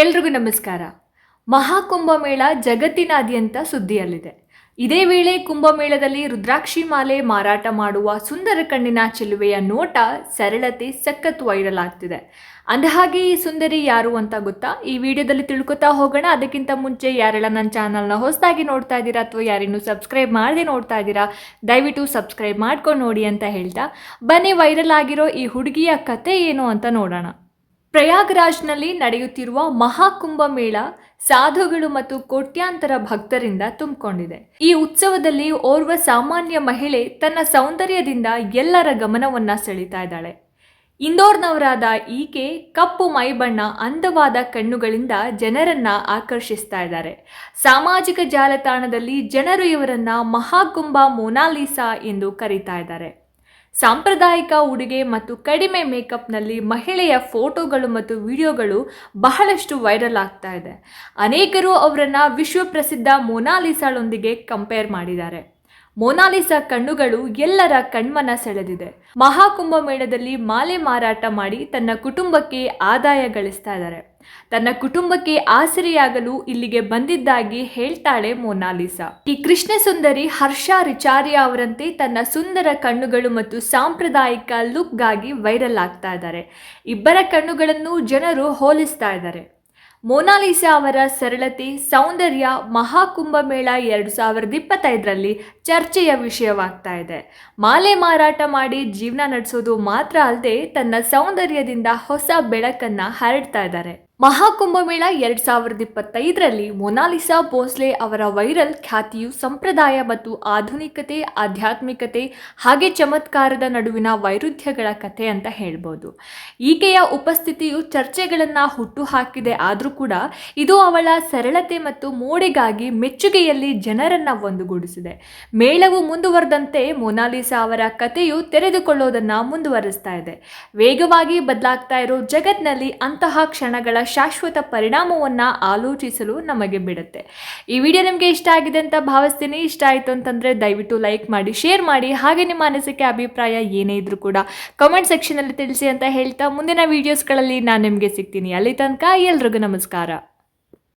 ಎಲ್ರಿಗೂ ನಮಸ್ಕಾರ. ಮಹಾಕುಂಭಮೇಳ ಜಗತ್ತಿನಾದ್ಯಂತ ಸುದ್ದಿಯಲ್ಲಿದೆ. ಇದೇ ವೇಳೆ ಕುಂಭಮೇಳದಲ್ಲಿ ರುದ್ರಾಕ್ಷಿ ಮಾಲೆ ಮಾರಾಟ ಮಾಡುವ ಸುಂದರ ಕಣ್ಣಿನ ಚೆಲುವೆಯ ನೋಟ ಸರಳತೆ ಸಖತ್ ವೈರಲ್ ಆಗ್ತಿದೆ. ಅಂದಹಾಗೆ ಈ ಸುಂದರಿ ಯಾರು ಅಂತ ಗೊತ್ತಾ? ಈ ವಿಡಿಯೋದಲ್ಲಿ ತಿಳ್ಕೊತಾ ಹೋಗೋಣ. ಅದಕ್ಕಿಂತ ಮುಂಚೆ ಯಾರೆಲ್ಲ ನನ್ನ ಚಾನಲ್ನ ಹೊಸದಾಗಿ ನೋಡ್ತಾ ಇದ್ದೀರಾ ಅಥವಾ ಯಾರಿನ್ನೂ ಸಬ್ಸ್ಕ್ರೈಬ್ ಮಾಡದೆ ನೋಡ್ತಾ ಇದ್ದೀರಾ, ದಯವಿಟ್ಟು ಸಬ್ಸ್ಕ್ರೈಬ್ ಮಾಡ್ಕೊಂಡು ನೋಡಿ ಅಂತ ಹೇಳ್ತಾ. ಬನ್ನಿ ವೈರಲ್ ಆಗಿರೋ ಈ ಹುಡುಗಿಯ ಕತೆ ಏನು ಅಂತ ನೋಡೋಣ. ಪ್ರಯಾಗ್ರಾಜ್ನಲ್ಲಿ ನಡೆಯುತ್ತಿರುವ ಮಹಾಕುಂಭ ಮೇಳ ಸಾಧುಗಳು ಮತ್ತು ಕೋಟ್ಯಾಂತರ ಭಕ್ತರಿಂದ ತುಂಬಿಕೊಂಡಿದೆ. ಈ ಉತ್ಸವದಲ್ಲಿ ಓರ್ವ ಸಾಮಾನ್ಯ ಮಹಿಳೆ ತನ್ನ ಸೌಂದರ್ಯದಿಂದ ಎಲ್ಲರ ಗಮನವನ್ನ ಸೆಳೀತಾ ಇದ್ದಾಳೆ. ಇಂದೋರ್ನವರಾದ ಈಕೆ ಕಪ್ಪು ಮೈಬಣ್ಣ ಅಂದವಾದ ಕಣ್ಣುಗಳಿಂದ ಜನರನ್ನ ಆಕರ್ಷಿಸ್ತಾ ಇದ್ದಾರೆ. ಸಾಮಾಜಿಕ ಜಾಲತಾಣದಲ್ಲಿ ಜನರು ಇವರನ್ನ ಮಹಾಕುಂಭ ಮೊನಾಲಿಸಾ ಎಂದು ಕರೀತಾ ಇದ್ದಾರೆ. ಸಾಂಪ್ರದಾಯಿಕ ಉಡುಗೆ ಮತ್ತು ಕಡಿಮೆ ಮೇಕಪ್ನಲ್ಲಿ ಮಹಿಳೆಯ ಫೋಟೋಗಳು ಮತ್ತು ವಿಡಿಯೋಗಳು ಬಹಳಷ್ಟು ವೈರಲ್ ಆಗ್ತಾ ಇದೆ. ಅನೇಕರು ಅವರನ್ನು ವಿಶ್ವಪ್ರಸಿದ್ಧ ಮೊನಾಲಿಸಾಳೊಂದಿಗೆ ಕಂಪೇರ್ ಮಾಡಿದ್ದಾರೆ. ಮೊನಾಲಿಸಾ ಕಣ್ಣುಗಳು ಎಲ್ಲರ ಕಣ್ಮನ ಸೆಳೆದಿದೆ. ಮಹಾಕುಂಭ ಮೇಳದಲ್ಲಿ ಮಾಲೆ ಮಾರಾಟ ಮಾಡಿ ತನ್ನ ಕುಟುಂಬಕ್ಕೆ ಆದಾಯ ಗಳಿಸ್ತಾ ಇದ್ದಾರೆ. ತನ್ನ ಕುಟುಂಬಕ್ಕೆ ಆಸರೆಯಾಗಲು ಇಲ್ಲಿಗೆ ಬಂದಿದ್ದಾಗಿ ಹೇಳ್ತಾಳೆ ಮೊನಾಲಿಸಾ. ಈ ಕೃಷ್ಣ ಸುಂದರಿ ಹರ್ಷ ರಿಚಾರಿಯಾ ಅವರಂತೆ ತನ್ನ ಸುಂದರ ಕಣ್ಣುಗಳು ಮತ್ತು ಸಾಂಪ್ರದಾಯಿಕ ಲುಕ್ಗಾಗಿ ವೈರಲ್ ಆಗ್ತಾ ಇದ್ದಾರೆ. ಇಬ್ಬರ ಕಣ್ಣುಗಳನ್ನು ಜನರು ಹೋಲಿಸ್ತಾ ಇದ್ದಾರೆ. ಮೊನಾಲಿಸಾ ಅವರ ಸರಳತೆ, ಸೌಂದರ್ಯ, ಮಹಾಕುಂಭ ಮೇಳ ಎರಡು ಸಾವಿರದ ಇಪ್ಪತ್ತೈದರಲ್ಲಿ ಚರ್ಚೆಯ ವಿಷಯವಾಗ್ತಾ ಇದೆ. ಮಾಲೆ ಮಾರಾಟ ಮಾಡಿ ಜೀವನ ನಡೆಸೋದು ಮಾತ್ರ ಅಲ್ಲದೆ ತನ್ನ ಸೌಂದರ್ಯದಿಂದ ಹೊಸ ಬೆಳಕನ್ನು ಹರಡ್ತಾ ಇದ್ದಾರೆ. ಮಹಾಕುಂಭ ಮೇಳ ಎರಡ್ ಸಾವಿರದ ಇಪ್ಪತ್ತೈದರಲ್ಲಿ ಮೊನಾಲಿಸಾ ಭೋಸ್ಲೆ ಅವರ ವೈರಲ್ ಖ್ಯಾತಿಯು ಸಂಪ್ರದಾಯ ಮತ್ತು ಆಧುನಿಕತೆ, ಆಧ್ಯಾತ್ಮಿಕತೆ ಹಾಗೆ ಚಮತ್ಕಾರದ ನಡುವಿನ ವೈರುಧ್ಯಗಳ ಕಥೆ ಅಂತ ಹೇಳ್ಬೋದು. ಈಕೆಯ ಉಪಸ್ಥಿತಿಯು ಚರ್ಚೆಗಳನ್ನು ಹುಟ್ಟುಹಾಕಿದೆ, ಆದರೂ ಕೂಡ ಇದು ಅವಳ ಸರಳತೆ ಮತ್ತು ಮೋಡೆಗಾಗಿ ಮೆಚ್ಚುಗೆಯಲ್ಲಿ ಜನರನ್ನು ಒಂದುಗೂಡಿಸಿದೆ. ಮೇಳವು ಮುಂದುವರೆದಂತೆ ಮೊನಾಲಿಸಾ ಅವರ ಕಥೆಯು ತೆರೆದುಕೊಳ್ಳೋದನ್ನು ಮುಂದುವರಿಸ್ತಾ ಇದೆ. ವೇಗವಾಗಿ ಬದಲಾಗ್ತಾ ಇರೋ ಜಗತ್ನಲ್ಲಿ ಅಂತಹ ಕ್ಷಣಗಳ ಶಾಶ್ವತ ಪರಿಣಾಮವನ್ನು ಆಲೋಚಿಸಲು ನಮಗೆ ಬಿಡುತ್ತೆ. ಈ ವಿಡಿಯೋ ನಿಮಗೆ ಇಷ್ಟ ಆಗಿದೆ ಅಂತ ಭಾವಿಸ್ತೀನಿ. ಇಷ್ಟ ಆಯಿತು ಅಂತಂದರೆ ದಯವಿಟ್ಟು ಲೈಕ್ ಮಾಡಿ, ಶೇರ್ ಮಾಡಿ. ಹಾಗೆ ನಿಮ್ಮ ಅನಿಸಿಕೆ, ಅಭಿಪ್ರಾಯ ಏನೇ ಇದ್ರೂ ಕೂಡ ಕಮೆಂಟ್ ಸೆಕ್ಷನಲ್ಲಿ ತಿಳಿಸಿ ಅಂತ ಹೇಳ್ತಾ ಮುಂದಿನ ವೀಡಿಯೋಸ್ಗಳಲ್ಲಿ ನಾನು ನಿಮಗೆ ಸಿಗ್ತೀನಿ. ಅಲ್ಲಿ ತನಕ ಎಲ್ರಿಗೂ ನಮಸ್ಕಾರ.